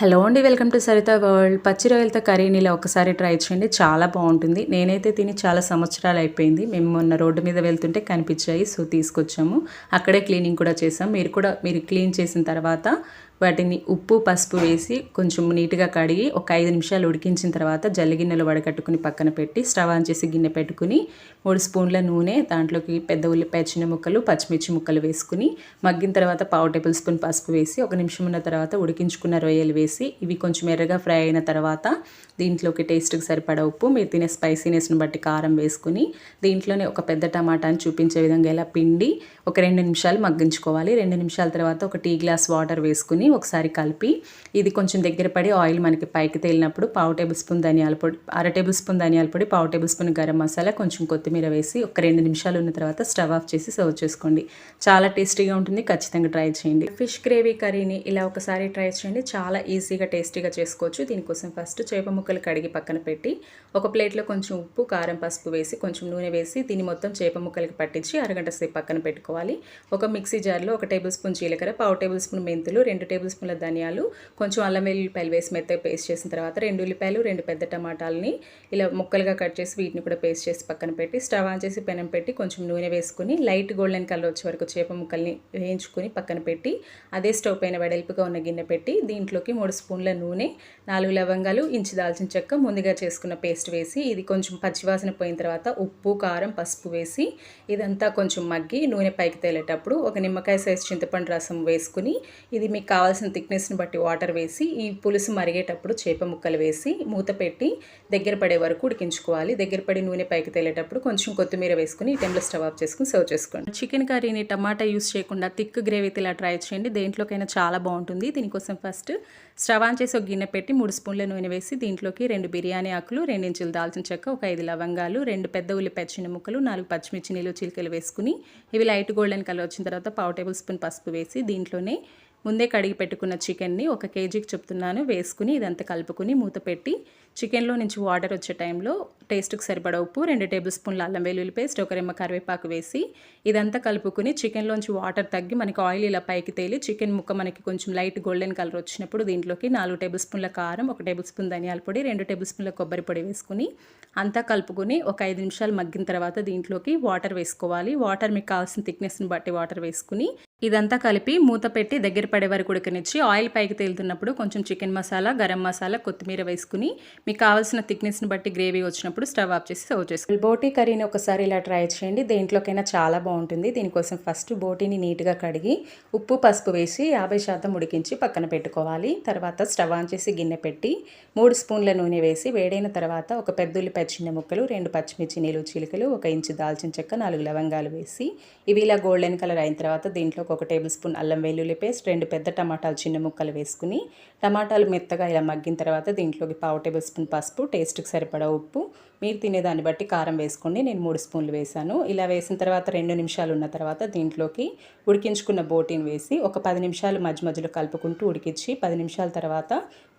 Hello అండి welcome to Saritha world. పచ్చి రొయ్యలతో కర్రీని ఇలా ఒకసారి ట్రై చేయండి చాలా బాగుంటుంది. నేనైతే తిని చాలా సంవత్సరాలు అయిపోయింది. మేము మొన్న రోడ్డు మీద వెళ్తుంటే కనిపించాయి సో తీసుకొచ్చాము. అక్కడే క్లీనింగ్ కూడా చేసాం మీరు కూడా మీరు క్లీన్ చేసిన తర్వాత వాటిని ఉప్పు పసుపు వేసి కొంచెం నీట్గా కడిగి ఒక ఐదు నిమిషాలు ఉడికించిన తర్వాత జల్లి గిన్నెలో వడకట్టుకుని పక్కన పెట్టి స్టవ్ ఆన్ చేసి గిన్నె పెట్టుకుని మూడు స్పూన్ల నూనె దాంట్లోకి పెద్ద ఉల్లిపాయ చిన్న ముక్కలు పచ్చిమిర్చి ముక్కలు వేసుకుని మగ్గిన తర్వాత పావు టేబుల్ స్పూన్ పసుపు వేసి ఒక నిమిషం ఉన్న తర్వాత ఉడికించుకున్న రొయ్యలు వేసి ఇవి కొంచెం ఎర్రగా ఫ్రై అయిన తర్వాత దీంట్లోకి టేస్ట్కి సరిపడా ఉప్పు మీరు తినే స్పైసీనెస్ని బట్టి కారం వేసుకుని దీంట్లోనే ఒక పెద్ద టమాటాని చూపించే విధంగా ఇలా పిండి ఒక రెండు నిమిషాలు మగ్గించుకోవాలి. రెండు నిమిషాల తర్వాత ఒక టీ గ్లాస్ వాటర్ వేసుకుని ఒకసారి కలిపి ఇది కొంచెం దగ్గర పడి ఆయిల్ మనకి పైకి తేలినప్పుడు పావు టేబుల్ స్పూన్ ధనియాల పొడి అర టేబుల్ స్పూన్ ధనియాల పొడి పావు టేబుల్ స్పూన్ గరం మసాలా కొంచెం కొత్తిమీర వేసి ఒక రెండు నిమిషాలు ఉన్న తర్వాత స్టవ్ ఆఫ్ చేసి సర్వ్ చేసుకోండి. చాలా టేస్టీగా ఉంటుంది. ఖచ్చితంగా ట్రై చేయండి. ఫిష్ గ్రేవీ కర్రీని ఇలా ఒకసారి ట్రై చేయండి. చాలా ఈజీగా టేస్టీగా చేసుకోవచ్చు. దీనికోసం ఫస్ట్ చేప ముక్కలు కడిగి పక్కన పెట్టి ఒక ప్లేట్లో కొంచెం ఉప్పు కారం పసుపు వేసి కొంచెం నూనె వేసి దీన్ని మొత్తం చేప ముక్కలకి పట్టించి అరగంట సేపు పక్కన పెట్టుకోవాలి. ఒక మిక్సీ జార్లో ఒక టేబుల్ స్పూన్ జీలకర్ర పావు టేబుల్ స్పూన్ మెంతులు రెండు టేబుల్ స్పూన్ల ధనియాలు కొంచెం అల్లం వెల్లుల్లిపాయలు వేసి మెత్తగా పేస్ట్ చేసిన తర్వాత రెండు ఉల్లిపాయలు రెండు పెద్ద టమాటాలని ఇలా ముక్కలుగా కట్ చేసి వీటిని కూడా పేస్ట్ చేసి పక్కన పెట్టి స్టవ్ ఆన్ చేసి పెనం పెట్టి కొంచెం నూనె వేసుకుని లైట్ గోల్డెన్ కలర్ వచ్చే వరకు చేప ముక్కల్ని వేయించుకుని పక్కన పెట్టి అదే స్టవ్ పైన వెడల్పుగా ఉన్న గిన్నె పెట్టి దీంట్లోకి మూడు స్పూన్ల నూనె నాలుగు లవంగాలు ఇంచి దాల్చిన చెక్క ముందుగా చేసుకున్న పేస్ట్ వేసి ఇది కొంచెం పచ్చివాసన పోయిన తర్వాత ఉప్పు కారం పసుపు వేసి ఇదంతా కొంచెం మగ్గి నూనె పైకి తేలేటప్పుడు ఒక నిమ్మకాయ సైజ్ చింతపండు రసం వేసుకుని ఇది మీకు కావాల్సిన థిక్నెస్ని బట్టి వాటర్ వేసి ఈ పులుసు మరిగేటప్పుడు చేప ముక్కలు వేసి మూత పెట్టి దగ్గర పడే వరకు ఉడికించుకోవాలి. దగ్గర పడి నూనె పైకి తేలేటప్పుడు కొంచెం కొత్తిమీర వేసుకుని ఈ టైంలో స్టవ్ ఆఫ్ చేసుకుని సర్వ్ చేసుకోండి. చికెన్ కర్రీని టమాటా యూస్ చేయకుండా థిక్ గ్రేవీ ఇలా ట్రై చేయండి. దేంట్లోకైనా చాలా బాగుంటుంది. దీనికోసం ఫస్ట్ స్టవ్ ఆన్ చేసి ఒక గిన్నె పెట్టి మూడు స్పూన్ల నూనె వేసి దీంట్లోకి రెండు బిర్యానీ ఆకులు రెండించులు దాల్చిన చెక్క ఒక ఐదు లవంగాలు రెండు పెద్ద ఉల్లిపాయ చిన్న ముక్కలు నాలుగు పచ్చిమిర్చి నీళ్ళు చిలికలు వేసుకుని ఇవి లైట్ గోల్డెన్ కలర్ వచ్చిన తర్వాత పావు టేబుల్ స్పూన్ పసుపు వేసి దీంట్లోనే ముందే కడిగి పెట్టుకున్న చికెన్ని ఒక కేజీకి చెప్తున్నాను. వేసుకుని ఇదంతా కలుపుకుని మూత పెట్టి చికెన్లో నుంచి వాటర్ వచ్చే టైంలో టేస్ట్కి సరిపడా ఉప్పు రెండు టేబుల్ స్పూన్ల అల్లం వెల్లుల్లి పేస్ట్ ఒక రెమ్మ కరివేపాకు వేసి ఇదంతా కలుపుకుని చికెన్లోంచి వాటర్ తగ్గి మనకి ఆయిల్ ఇలా పైకి తేలి చికెన్ ముక్క మనకి కొంచెం లైట్ గోల్డెన్ కలర్ వచ్చినప్పుడు దీంట్లోకి నాలుగు టేబుల్ స్పూన్ల కారం ఒక టేబుల్ స్పూన్ ధనియాల పొడి రెండు టేబుల్ స్పూన్ల కొబ్బరి పొడి వేసుకుని అంతా కలుపుకుని ఒక ఐదు నిమిషాలు మగ్గిన తర్వాత దీంట్లోకి వాటర్ వేసుకోవాలి. వాటర్ మీకు కావాల్సిన థిక్నెస్ని బట్టి వాటర్ వేసుకుని ఇదంతా కలిపి మూత పెట్టి దగ్గర పడే వరకు ఉడకనిచ్చి ఆయిల్ పైకి తేలుతున్నప్పుడు కొంచెం చికెన్ మసాలా గరం మసాలా కొత్తిమీర వేసుకుని మీకు కావాల్సిన థిక్నెస్ని బట్టి గ్రేవీ వచ్చినప్పుడు స్టవ్ ఆఫ్ చేసి సర్వ్ చేసుకోండి. బోటీ కర్రీని ఒకసారి ఇలా ట్రై చేయండి. దేంట్లోకైనా చాలా బాగుంటుంది. దీనికోసం ఫస్ట్ బోటీని నీట్గా కడిగి ఉప్పు పసుపు వేసి యాభై శాతం ఉడికించి పక్కన పెట్టుకోవాలి. తర్వాత స్టవ్ ఆన్ చేసి గిన్నె పెట్టి మూడు స్పూన్ల నూనె వేసి వేడైన తర్వాత ఒక పెద్ద ఉల్లిపాయ చిన్న ముక్కలు రెండు పచ్చిమిర్చి నీళ్ళు చిలుకలు ఒక ఇంచు దాల్చిన చెక్క నాలుగు లవంగాలు వేసి ఇవి ఇలా గోల్డెన్ కలర్ అయిన తర్వాత దీంట్లో ఒక టేబుల్ స్పూన్ అల్లం వెల్లుల్లి పేస్ట్ రెండు పెద్ద టమాటాలు చిన్న ముక్కలు వేసుకుని టమాటాలు మెత్తగా ఇలా మగ్గిన తర్వాత దీంట్లోకి పావు టేబుల్ స్పూన్ పసుపు టేస్ట్కి సరిపడా ఉప్పు. మీరు తినేదాన్ని బట్టి కారం వేసుకోండి నేను మూడు స్పూన్లు వేసాను ఇలా వేసిన తర్వాత రెండు నిమిషాలు ఉన్న తర్వాత దీంట్లోకి ఉడికించుకున్న బోటీని వేసి ఒక పది నిమిషాలు మధ్య మధ్యలో కలుపుకుంటూ ఉడికించి పది నిమిషాల తర్వాత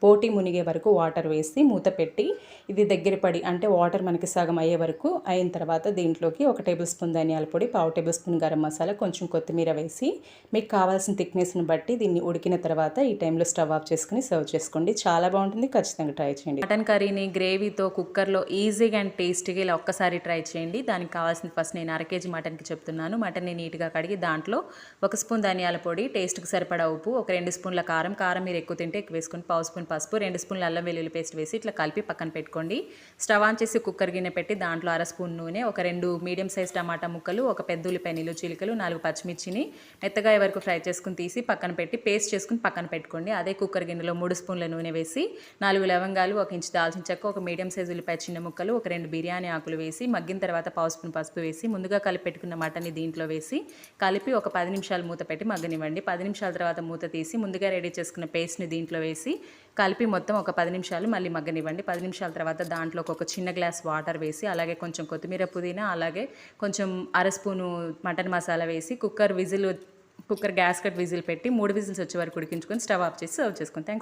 బోటీ మునిగే వరకు వాటర్ వేసి మూత పెట్టి ఇది దగ్గర పడి అంటే వాటర్ మనకి సగం అయ్యే వరకు అయిన తర్వాత దీంట్లోకి ఒక టేబుల్ స్పూన్ ధనియాల పొడి పావు టేబుల్ స్పూన్ గరం మసాలా కొంచెం కొత్తిమీర వేసి మీకు కావాల్సిన థిక్నెస్ని బట్టి దీన్ని ఉడికిన తర్వాత ఈ టైంలో స్టవ్ ఆఫ్ చేసుకుని సర్వ్ చేసుకోండి. చాలా బాగుంటుంది. ఖచ్చితంగా ట్రై చేయండి. మటన్ కర్రీని గ్రేవీతో కుక్కర్లో ఈజీగా అండ్ టేస్టీగా ఇలా ఒక్కసారి ట్రై చేయండి. దానికి కావాల్సిన ఫస్ట్ నేను అర కేజీ మటన్కి చెప్తున్నాను. మటన్ని నీట్గా కడిగి దాంట్లో ఒక స్పూన్ ధనియాల పొడి టేస్ట్కి సరిపడా ఉప్పు ఒక రెండు స్పూన్ల కారం. కారం మీరు ఎక్కువ తింటే ఎక్కువ వేసుకొని పావు స్పూన్ పసుపు రెండు స్పూన్లు అల్లం వెల్లుల్లి పేస్ట్ వేసి ఇట్లా కలిపి పక్కన పెట్టుకోండి. స్టవ్ ఆన్ చేసి కుక్కర్ గిన్నె పెట్టి దాంట్లో అర స్పూన్ నూనె ఒక రెండు మీడియం సైజ్ టమాటా ముక్కలు ఒక పెద్ద ఉల్లిపాయ నీళ్ళు చీలికలు నాలుగు పచ్చిమిర్చిని మెత్తగా వరకు ఫ్రై చేసుకుని తీసి పక్కన పెట్టి పేస్ట్ చేసుకుని పక్కన పెట్టుకోండి. అదే కుక్కర్ గిన్నెలో మూడు స్పూన్ల నూనె వేసి నాలుగు లవంగాలు ఒక ఇంచు దాల్చిన చెక్క ఒక మీడియం సైజు ఉల్లిపాయ చిన్న ముక్కలు ఒక రెండు బిర్యానీ ఆకులు వేసి మగ్గిన తర్వాత పావు స్పూన్ పసుపు వేసి ముందుగా కలిపి పెట్టుకున్న మటన్ని దీంట్లో వేసి కలిపి ఒక పది నిమిషాలు మూత పెట్టి మగ్గనివ్వండి. పది నిమిషాల తర్వాత మూత తీసి ముందుగా రెడీ చేసుకున్న పేస్ట్ని దీంట్లో వేసి కలిపి మొత్తం ఒక పది నిమిషాలు మళ్ళీ మగ్గనివ్వండి. పది నిమిషాల తర్వాత దాంట్లో ఒక చిన్న గ్లాస్ వాటర్ వేసి అలాగే కొంచెం కొత్తిమీర పుదీనా అలాగే కొంచెం అర స్పూను మటన్ మసాలా వేసి cooker whistle cooker gas cut whistle పెట్టి మూడు విజిల్స్ వచ్చే వరకు ఉడికించుకొని స్టవ్ ఆఫ్ చేసి సర్వ్ చేసుకుని థ్యాంక్స్